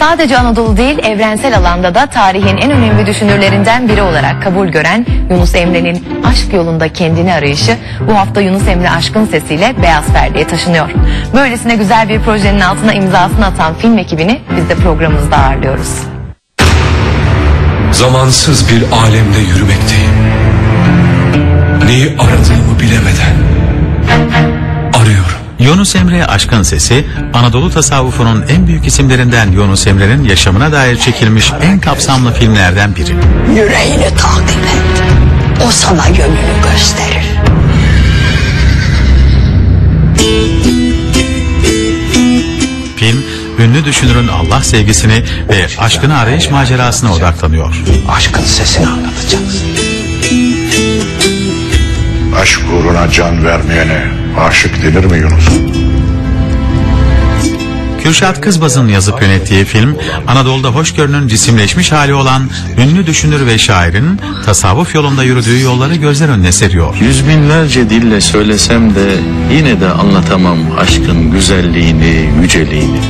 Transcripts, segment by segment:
Sadece Anadolu değil evrensel alanda da tarihin en önemli düşünürlerinden biri olarak kabul gören Yunus Emre'nin aşk yolunda kendini arayışı bu hafta Yunus Emre aşkın sesiyle Beyaz Perde'ye taşınıyor. Böylesine güzel bir projenin altına imzasını atan film ekibini biz de programımızda ağırlıyoruz. Zamansız bir alemde yürümekteyim. Neyi aradığımı bilemeden. Yunus Emre Aşkın Sesi, Anadolu tasavvufunun en büyük isimlerinden Yunus Emre'nin yaşamına dair çekilmiş en kapsamlı filmlerden biri. Yüreğini takip et. O sana yönünü gösterir. Film, ünlü düşünürün Allah sevgisini ve aşkını arayış macerasına odaklanıyor. Aşkın sesini anlatacaksın. Aşk uğruna can vermeyene aşık denir mi Yunus? Kürşat Kızbaz'ın yazıp yönettiği film, Anadolu'da hoşgörünün cisimleşmiş hali olan ünlü düşünür ve şairin tasavvuf yolunda yürüdüğü yolları gözler önüne seriyor. Yüz binlerce dille söylesem de yine de anlatamam aşkın güzelliğini, yüceliğini.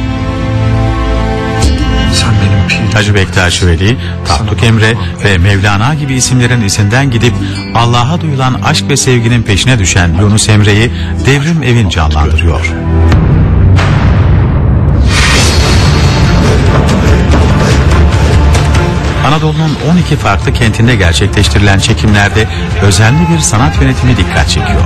Hacı Bektaş Veli, Tahtuk Emre ve Mevlana gibi isimlerin izinden gidip Allah'a duyulan aşk ve sevginin peşine düşen Yunus Emre'yi Devrim Evin canlandırıyor. Anadolu'nun 12 farklı kentinde gerçekleştirilen çekimlerde özenli bir sanat yönetimi dikkat çekiyor.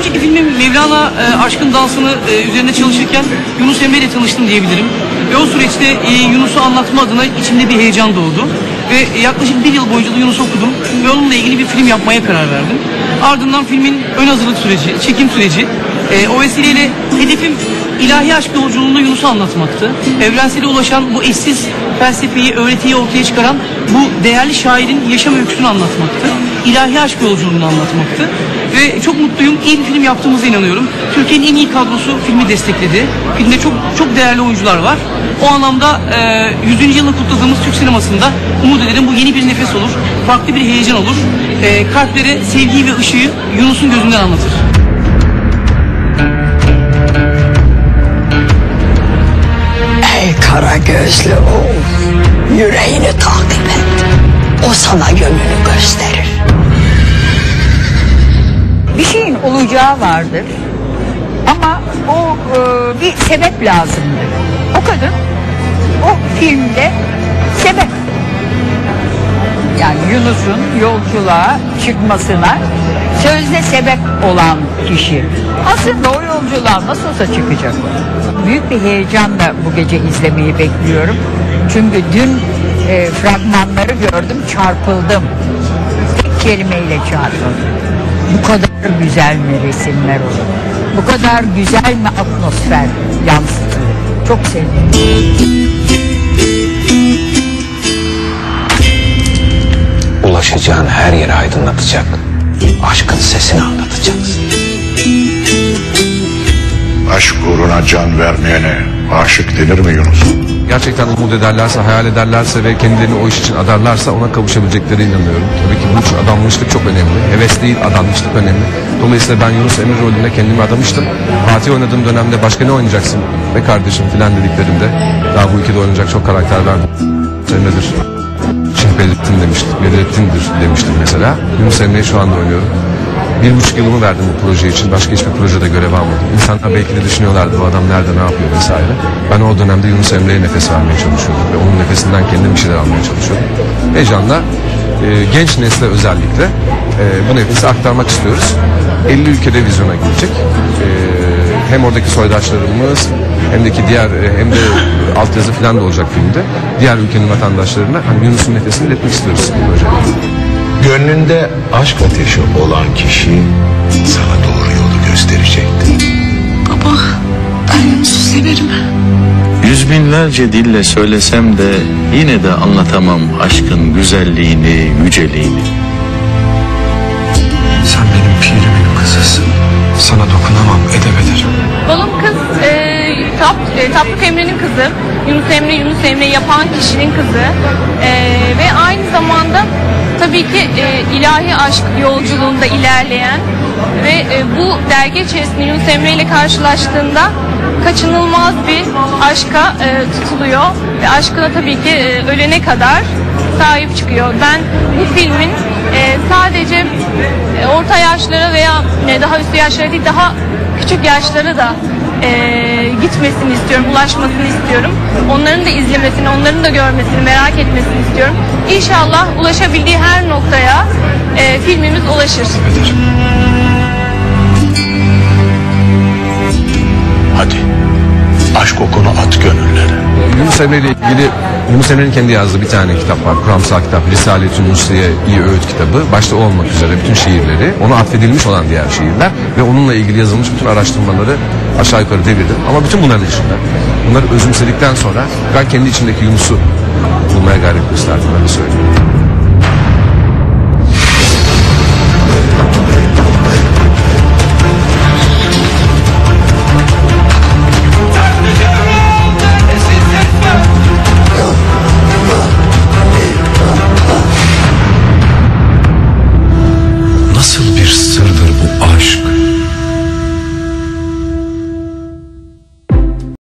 Önceki filmim Mevlana e, Aşkın Dansı'nı e, üzerinde çalışırken Yunus Emre ile tanıştım diyebilirim. Ve o süreçte e, Yunus'u anlatma adına içimde bir heyecan doğdu. Ve yaklaşık bir yıl boyunca da Yunus'u okudum ve onunla ilgili bir film yapmaya karar verdim. Ardından filmin ön hazırlık süreci, çekim süreci. E, o vesileyle hedefim ilahi aşk yolculuğunda Yunus'u anlatmaktı. Evrensele ulaşan bu eşsiz felsefeyi, öğretiyi ortaya çıkaran bu değerli şairin yaşam öyküsünü anlatmaktı. İlahi aşk yolculuğunu anlatmaktı. Ve çok mutluyum. İyi bir film yaptığımıza inanıyorum. Türkiye'nin en iyi kadrosu filmi destekledi. Filmde çok çok değerli oyuncular var. O anlamda e, 100. yılını kutladığımız Türk sinemasında umut ederim bu yeni bir nefes olur. Farklı bir heyecan olur. E, kalplere sevgiyi ve ışığı Yunus'un gözünden anlatır. Ey kara gözlü oğul. Yüreğini takip et. O sana yönünü gösterir. Bir şeyin olacağı vardır. Ama o e, bir sebep lazımdır. O kadın o filmde sebep. Yani Yunus'un yolculuğa çıkmasına sözde sebep olan kişi. Aslında o yolculuğa nasıl olsa çıkacak. Büyük bir heyecanla bu gece izlemeyi bekliyorum. Çünkü dün e, fragmanları gördüm, çarpıldım. Tek kelimeyle çarpıldım. Bu kadar güzel mi resimler olur? Bu kadar güzel mi atmosfer yansıtılır? Çok sevdim. Ulaşacağın her yeri aydınlatacak. Aşkın sesini anlatacaksın. Aşk uğruna can vermeyene aşık denir mi Yunus? Gerçekten umut ederlerse, hayal ederlerse ve kendilerini o iş için adarlarsa ona kavuşabileceklerine inanıyorum. Tabii ki bu için adanmışlık çok önemli. Heves değil, adanmışlık önemli. Dolayısıyla ben Yunus Emre rolünde kendimi adamıştım. Fatih oynadığım dönemde başka ne oynayacaksın be kardeşim filan dediklerimde daha bu ülkede oynayacak çok karakter verdim. Emre'dir. Şeyh Bedrettin demiştim, Bedrettin'dir demiştim mesela. Yunus Emre'yi şu anda oynuyorum. Bir buçuk yılımı verdim bu proje için. Başka hiçbir projede görev almadım. İnsanlar belki de düşünüyorlardı bu adam nerede ne yapıyor vesaire. Ben o dönemde Yunus Emre'ye nefes vermeye çalışıyordum. Ve onun nefesinden kendim bir şeyler almaya çalışıyordum. Heyecanla e, genç nesle özellikle e, bu nefesi aktarmak istiyoruz. 50 ülkede vizyona girecek. E, hem oradaki soydaşlarımız hem de ki diğer e, hem de altyazı falan da olacak filmde. Diğer ülkenin vatandaşlarına hani Yunus'un nefesini iletmek istiyoruz bu projede. Gönlünde aşk ateşi olan kişi sana doğru yolu gösterecektir. Baba ben Yunus'u severim. Yüz binlerce dille söylesem de yine de anlatamam aşkın güzelliğini, yüceliğini. Sen benim pirimin kızısın. Sana dokunamam edemederim. Balım kız e, kitap e, Tapduk Emre'nin kızı. Yunus Emre, Yunus Emre yapan kişinin kızı. E, ve aynı zamanda tabii ki e, ilahi aşk yolculuğunda ilerleyen ve e, bu dergi içerisinde Yunus Emre ile karşılaştığında kaçınılmaz bir aşka e, tutuluyor ve aşkına tabii ki e, ölene kadar sahip çıkıyor. Ben bu filmin e, sadece e, orta yaşlara veya e, daha üstü yaşlara değil daha küçük yaşlara da e, gitmesini istiyorum, ulaşmasını istiyorum. Onların da izlemesini, onların da görmesini, merak etmesini istiyorum. İnşallah ulaşabildiği her noktaya e, filmimiz ulaşır. Hadi aşk okunu at gönüllere. Yunus Emre ile ilgili Yunus Emre'nin kendi yazdığı bir tane kitap var. Kuramsal kitap. Risale-i Yunus'ya iyi öğüt kitabı. Başta olmak üzere bütün şiirleri, ona atfedilmiş olan diğer şiirler ve onunla ilgili yazılmış bütün araştırmaları aşağı yukarı devirdim. Ama bütün bunların dışında bunları özümsedikten sonra ben kendi içimdeki Yunus'u bulmaya gayret gösterdim. Öyle söyleyeyim.